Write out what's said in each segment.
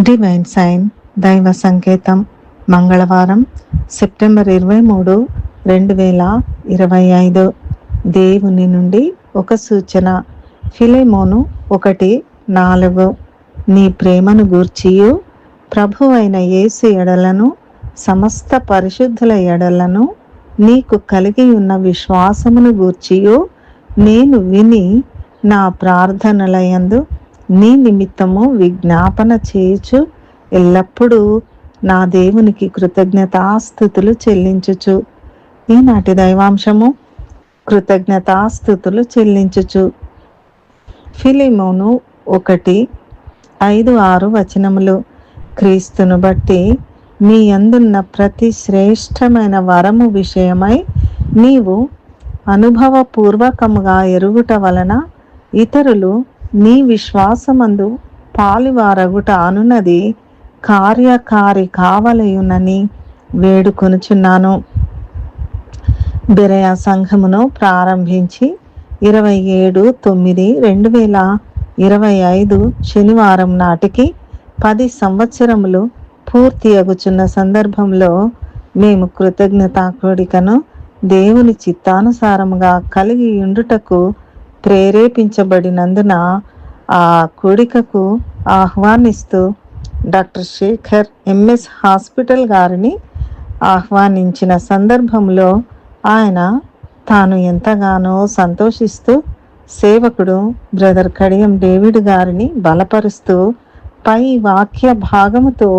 Divine sign దైవ సంకేతం మంగళవారం సెప్టెంబర్ ఇరవై మూడు రెండు వేల ఇరవై ఐదు. దేవుని నుండి ఒక సూచన. ఫిలేమోను ఒకటి నాలుగు. నీ ప్రేమను గూర్చియు. ప్రభు అయిన యేసు ఎడలను సమస్త పరిశుద్ధుల ఎడలను నీకు కలిగి ఉన్న విశ్వాసమును గూర్చియు. నేను విని నా ప్రార్థనలయందు నీ నిమిత్తము విజ్ఞాపన చేయుచు ఎల్లప్పుడూ నా దేవునికి కృతజ్ఞతాస్థుతులు చెల్లించుచు. ఈనాటి దైవాంశము కృతజ్ఞతాస్థుతులు చెల్లించుచు. ఫిలిమోను ఒకటి ఐదు ఆరు వచనములు. క్రీస్తును బట్టి మీ అందున్న ప్రతి శ్రేష్టమైన వరము విషయమై నీవు అనుభవపూర్వకముగా ఎరుగుట వలన ఇతరులు నీ విశ్వాసమందు పాలివారగుట అనున్నది కార్యకారి కావలయునని వేడుకొనుచున్నాను. బిరయ సంఘమును ప్రారంభించి ఇరవై ఏడు తొమ్మిది రెండు వేల ఇరవై ఐదు శనివారం నాటికి పది సంవత్సరములు పూర్తి అగుచున్న సందర్భంలో మేము కృతజ్ఞతా కోడికను దేవుని చిత్తానుసారముగా కలిగి ఉండుటకు ప్రేరేపించబడినందున ఆ కోడికకు ఆహ్వానిస్తూ డాక్టర్ శేఖర్ ఎంఎస్ హాస్పిటల్ గారిని ఆహ్వానించిన సందర్భంలో ఆయన తాను ఎంతగానో సంతోషిస్తూ సేవకుడు బ్రదర్ కడియం డేవిడ్ గారిని బలపరుస్తూ పై వాక్య భాగముతో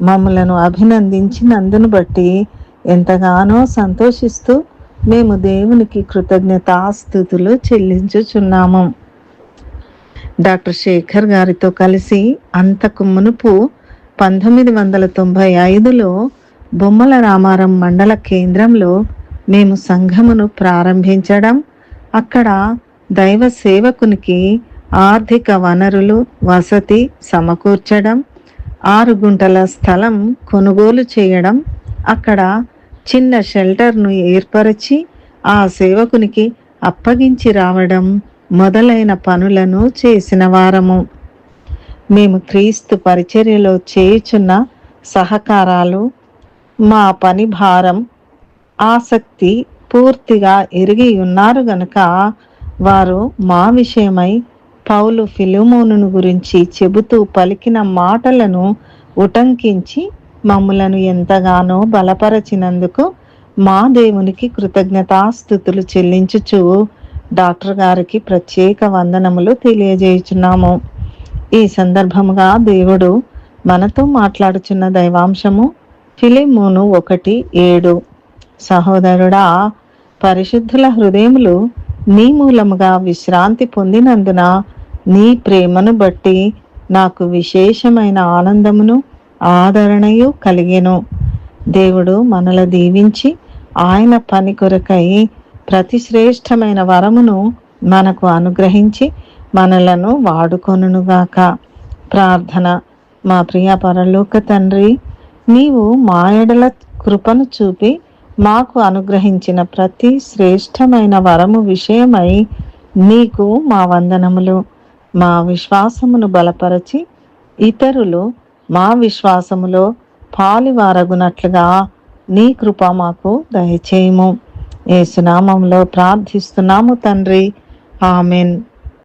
మమ్మలను అభినందించినందును బట్టి ఎంతగానో సంతోషిస్తూ మేము దేవునికి కృతజ్ఞతాస్థుతులు చెల్లించుచున్నాము. డాక్టర్ శేఖర్ గారితో కలిసి అంతకు మునుపు పంతొమ్మిది వందల తొంభై ఐదులో బొమ్మల రామారం మండల కేంద్రంలో మేము సంఘమును ప్రారంభించడం అక్కడ దైవ సేవకునికి ఆర్థిక వనరులు వసతి సమకూర్చడం ఆరు గుంటల స్థలం కొనుగోలు చేయడం అక్కడ చిన్న షెల్టర్ను ఏర్పరచి ఆ సేవకునికి అప్పగించి రావడం మొదలైన పనులను చేసిన వారము. మేము క్రీస్తు పరిచర్యలో చేయుచున్న సహకారాలు మా పని భారం ఆసక్తి పూర్తిగా ఎరిగి ఉన్నారు గనుక వారు మా విషయమై పౌలు ఫిలిమోనును గురించి చెబుతూ పలికిన మాటలను ఉటంకించి మమ్ములను ఎంతగానో బలపరచినందుకు మా దేవునికి కృతజ్ఞతాస్థుతులు చెల్లించుచు డాక్టర్ గారికి ప్రత్యేక వందనములు తెలియజేయుచున్నాము. ఈ సందర్భముగా దేవుడు మనతో మాట్లాడుచున్న దైవాంశము ఫిలిమూను ఒకటి ఏడు. సహోదరుడా పరిశుద్ధుల హృదయములు నీ మూలముగా విశ్రాంతి పొందినందున నీ ప్రేమను బట్టి నాకు విశేషమైన ఆనందమును ఆదరణయు కలిగెను. దేవుడు మనల దీవించి ఆయన పని కొరకై ప్రతి శ్రేష్టమైన వరమును మనకు అనుగ్రహించి మనలను వాడుకొనుగాక ప్రార్థన. మా ప్రియ పరలోక తండ్రి నీవు మా ఎడల కృపను చూపి మాకు అనుగ్రహించిన ప్రతి శ్రేష్టమైన వరము విషయమై నీకు మా వందనములు. మా విశ్వాసమును బలపరచి ఇతరులు మా విశ్వాసములో పాలివారగునట్లుగా నీ కృప మాకు దయచేయము. ఏసునామంలో ప్రార్థిస్తున్నాము తండ్రి. ఆమెన్.